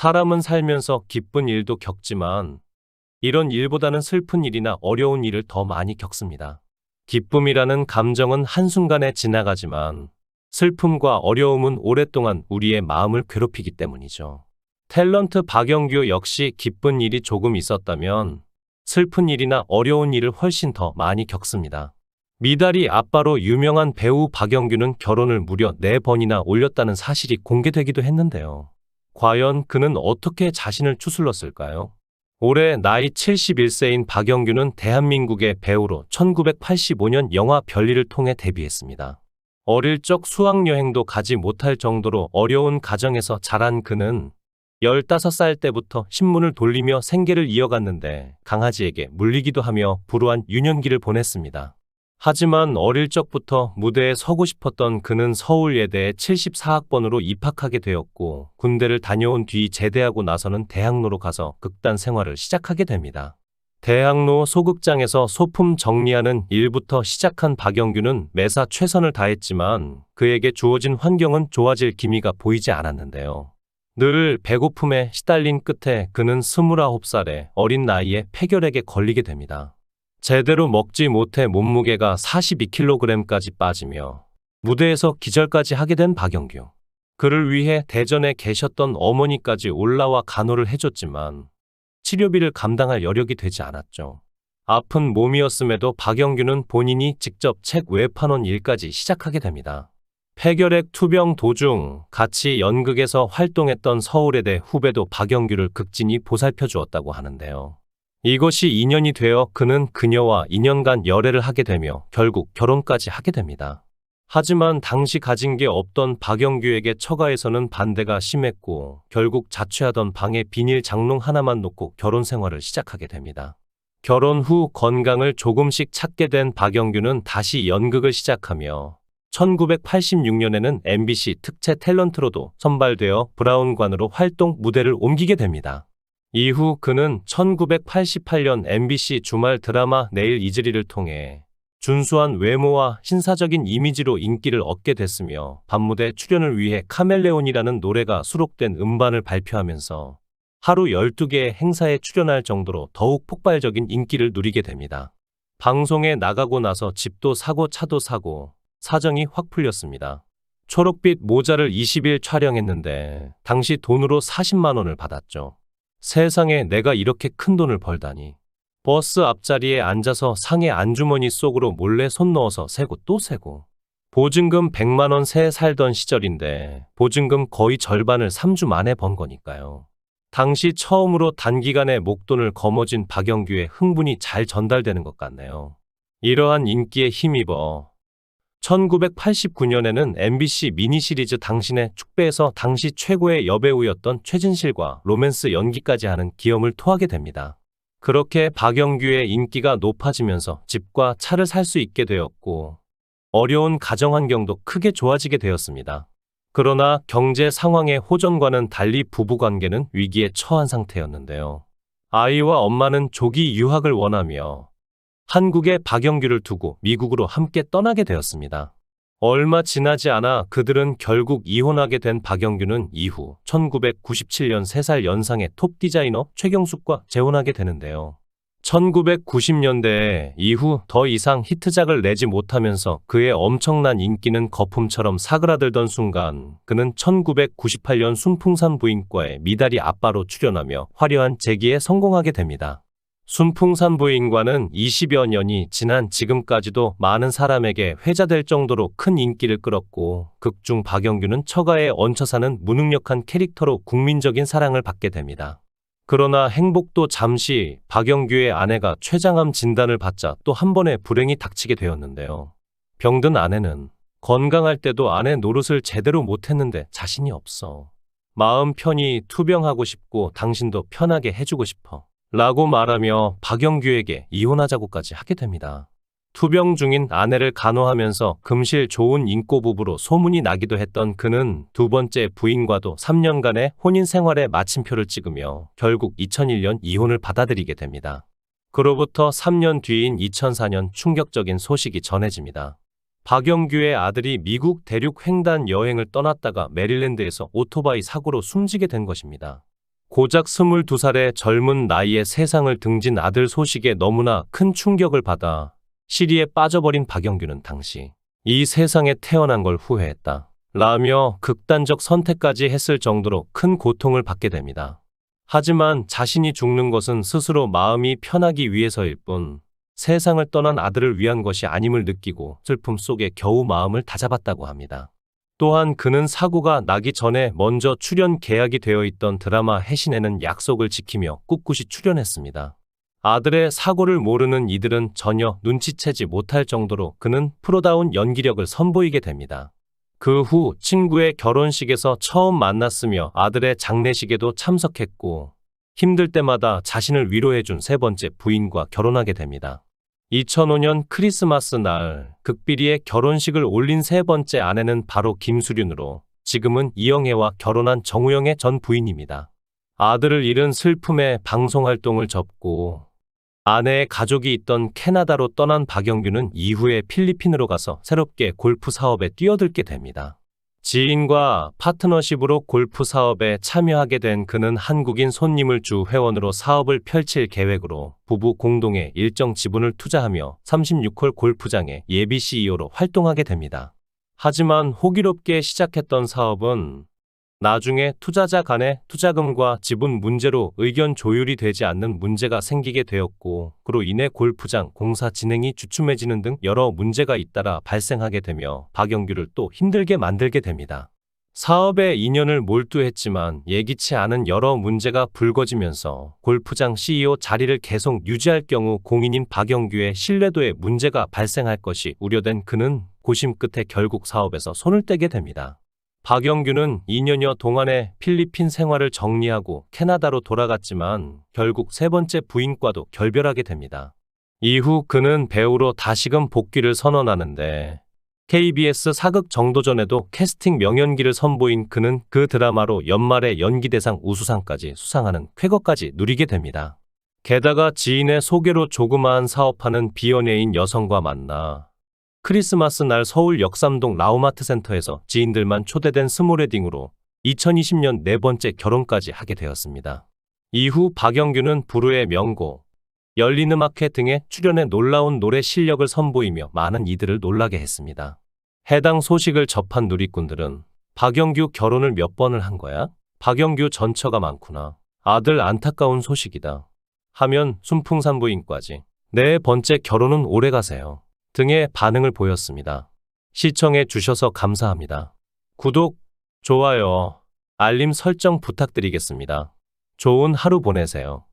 사람은 살면서 기쁜 일도 겪지만 이런 일보다는 슬픈 일이나 어려운 일을 더 많이 겪습니다. 기쁨이라는 감정은 한순간에 지나가지만 슬픔과 어려움은 오랫동안 우리의 마음을 괴롭히기 때문이죠. 탤런트 박영규 역시 기쁜 일이 조금 있었다면 슬픈 일이나 어려운 일을 훨씬 더 많이 겪습니다. 미달이 아빠로 유명한 배우 박영규는 결혼을 무려 4번이나 올렸다는 사실이 공개되기도 했는데요. 과연 그는 어떻게 자신을 추슬렀을까요? 올해 나이 71세인 박영규는 대한민국의 배우로 1985년 영화 별일을 통해 데뷔했습니다. 어릴 적 수학여행도 가지 못할 정도로 어려운 가정에서 자란 그는 15살 때부터 신문을 돌리며 생계를 이어갔는데 강아지에게 물리기도 하며 불우한 유년기를 보냈습니다. 하지만 어릴 적부터 무대에 서고 싶었던 그는 서울예대에 74학번으로 입학하게 되었고 군대를 다녀온 뒤 제대하고 나서는 대학로로 가서 극단 생활을 시작하게 됩니다. 대학로 소극장에서 소품 정리하는 일부터 시작한 박영규는 매사 최선을 다했지만 그에게 주어진 환경은 좋아질 기미가 보이지 않았는데요. 늘 배고픔에 시달린 끝에 그는 29살의 어린 나이에 폐결핵에 걸리게 됩니다. 제대로 먹지 못해 몸무게가 42kg까지 빠지며 무대에서 기절까지 하게 된 박영규. 그를 위해 대전에 계셨던 어머니까지 올라와 간호를 해줬지만 치료비를 감당할 여력이 되지 않았죠. 아픈 몸이었음에도 박영규는 본인이 직접 책 외판원 일까지 시작하게 됩니다. 폐결핵 투병 도중 같이 연극에서 활동했던 서울예대 후배도 박영규를 극진히 보살펴 주었다고 하는데요. 이것이 인연이 되어 그는 그녀와 2년간 열애를 하게 되며 결국 결혼까지 하게 됩니다. 하지만 당시 가진 게 없던 박영규에게 처가에서는 반대가 심했고 결국 자취하던 방에 비닐 장롱 하나만 놓고 결혼 생활을 시작하게 됩니다. 결혼 후 건강을 조금씩 찾게 된 박영규는 다시 연극을 시작하며 1986년에는 MBC 특채 탤런트로도 선발되어 브라운관으로 활동 무대를 옮기게 됩니다. 이후 그는 1988년 MBC 주말 드라마 내일 이즈리를 통해 준수한 외모와 신사적인 이미지로 인기를 얻게 됐으며 밤무대 출연을 위해 카멜레온이라는 노래가 수록된 음반을 발표하면서 하루 12개의 행사에 출연할 정도로 더욱 폭발적인 인기를 누리게 됩니다. 방송에 나가고 나서 집도 사고 차도 사고 사정이 확 풀렸습니다. 초록빛 모자를 20일 촬영했는데 당시 돈으로 40만 원을 받았죠. 세상에 내가 이렇게 큰 돈을 벌다니. 버스 앞자리에 앉아서 상의 안주머니 속으로 몰래 손 넣어서 세고 또 세고. 보증금 100만 원 세 살던 시절인데 보증금 거의 절반을 3주 만에 번 거니까요. 당시 처음으로 단기간에 목돈을 거머쥔 박영규의 흥분이 잘 전달되는 것 같네요. 이러한 인기에 힘입어 1989년에는 MBC 미니 시리즈 당신의 축배에서 당시 최고의 여배우였던 최진실과 로맨스 연기까지 하는 기염을 토하게 됩니다. 그렇게 박영규의 인기가 높아지면서 집과 차를 살 수 있게 되었고 어려운 가정 환경도 크게 좋아지게 되었습니다. 그러나 경제 상황의 호전과는 달리 부부 관계는 위기에 처한 상태였는데요. 아이와 엄마는 조기 유학을 원하며 한국에 박영규를 두고 미국으로 함께 떠나게 되었습니다. 얼마 지나지 않아 그들은 결국 이혼하게 된 박영규는 이후 1997년 3살 연상의 톱 디자이너 최경숙과 재혼하게 되는데요. 1990년대에 이후 더 이상 히트작을 내지 못하면서 그의 엄청난 인기는 거품처럼 사그라들던 순간 그는 1998년 순풍산 부인과의 미다리 아빠로 출연하며 화려한 재기에 성공하게 됩니다. 순풍산 부인과는 20여 년이 지난 지금까지도 많은 사람에게 회자될 정도로 큰 인기를 끌었고 극중 박영규는 처가에 얹혀 사는 무능력한 캐릭터로 국민적인 사랑을 받게 됩니다. 그러나 행복도 잠시 박영규의 아내가 췌장암 진단을 받자 또 한 번의 불행이 닥치게 되었는데요. 병든 아내는 건강할 때도 아내 노릇을 제대로 못했는데 자신이 없어. 마음 편히 투병하고 싶고 당신도 편하게 해주고 싶어. 라고 말하며 박영규에게 이혼하자고까지 하게 됩니다. 투병 중인 아내를 간호하면서 금실 좋은 인꼬 부부로 소문이 나기도 했던 그는 두 번째 부인과도 3년간의 혼인 생활에 마침표를 찍으며 결국 2001년 이혼을 받아들이게 됩니다. 그로부터 3년 뒤인 2004년 충격적인 소식이 전해집니다. 박영규의 아들이 미국 대륙 횡단 여행을 떠났다가 메릴랜드에서 오토바이 사고로 숨지게 된 것입니다. 고작 22살의 젊은 나이에 세상을 등진 아들 소식에 너무나 큰 충격을 받아 시리에 빠져버린 박영규는 당시 이 세상에 태어난 걸 후회했다. 라며 극단적 선택까지 했을 정도로 큰 고통을 받게 됩니다. 하지만 자신이 죽는 것은 스스로 마음이 편하기 위해서일 뿐 세상을 떠난 아들을 위한 것이 아님을 느끼고 슬픔 속에 겨우 마음을 다잡았다고 합니다. 또한 그는 사고가 나기 전에 먼저 출연 계약이 되어 있던 드라마 해신에는 약속을 지키며 꿋꿋이 출연했습니다. 아들의 사고를 모르는 이들은 전혀 눈치채지 못할 정도로 그는 프로다운 연기력을 선보이게 됩니다. 그 후 친구의 결혼식에서 처음 만났으며 아들의 장례식에도 참석했고 힘들 때마다 자신을 위로해준 세 번째 부인과 결혼하게 됩니다. 2005년 크리스마스 날 극비리의 결혼식을 올린 세 번째 아내는 바로 김수륜으로 지금은 이영애와 결혼한 정우영의 전 부인입니다. 아들을 잃은 슬픔에 방송 활동을 접고 아내의 가족이 있던 캐나다로 떠난 박영규는 이후에 필리핀으로 가서 새롭게 골프 사업에 뛰어들게 됩니다. 지인과 파트너십으로 골프 사업에 참여하게 된 그는 한국인 손님을 주 회원으로 사업을 펼칠 계획으로 부부 공동의 일정 지분을 투자하며 36홀 골프장의 예비 CEO로 활동하게 됩니다. 하지만 호기롭게 시작했던 사업은 나중에 투자자 간의 투자금과 지분 문제로 의견 조율이 되지 않는 문제가 생기게 되었고, 그로 인해 골프장 공사 진행이 주춤해지는 등 여러 문제가 잇따라 발생하게 되며 박영규를 또 힘들게 만들게 됩니다. 사업에 2년을 몰두했지만 예기치 않은 여러 문제가 불거지면서 골프장 CEO 자리를 계속 유지할 경우 공인인 박영규의 신뢰도에 문제가 발생할 것이 우려된 그는 고심 끝에 결국 사업에서 손을 떼게 됩니다. 박영규는 2년여 동안의 필리핀 생활을 정리하고 캐나다로 돌아갔지만 결국 세 번째 부인과도 결별하게 됩니다. 이후 그는 배우로 다시금 복귀를 선언하는데 KBS 사극 정도전에도 캐스팅 명연기를 선보인 그는 그 드라마로 연말에 연기대상 우수상까지 수상하는 쾌거까지 누리게 됩니다. 게다가 지인의 소개로 조그마한 사업하는 비연예인 여성과 만나 크리스마스 날 서울 역삼동 라우마트 센터에서 지인들만 초대된 스몰웨딩으로 2020년 네 번째 결혼까지 하게 되었습니다. 이후 박영규는 부르의 명고, 열린 음악회 등에 출연해 놀라운 노래 실력을 선보이며 많은 이들을 놀라게 했습니다. 해당 소식을 접한 누리꾼들은 박영규 결혼을 몇 번을 한 거야? 박영규 전처가 많구나. 아들 안타까운 소식이다. 하면 순풍산부인과지. 네 번째 결혼은 오래 가세요. 등의 반응을 보였습니다. 시청해 주셔서 감사합니다. 구독, 좋아요, 알림 설정 부탁드리겠습니다. 좋은 하루 보내세요.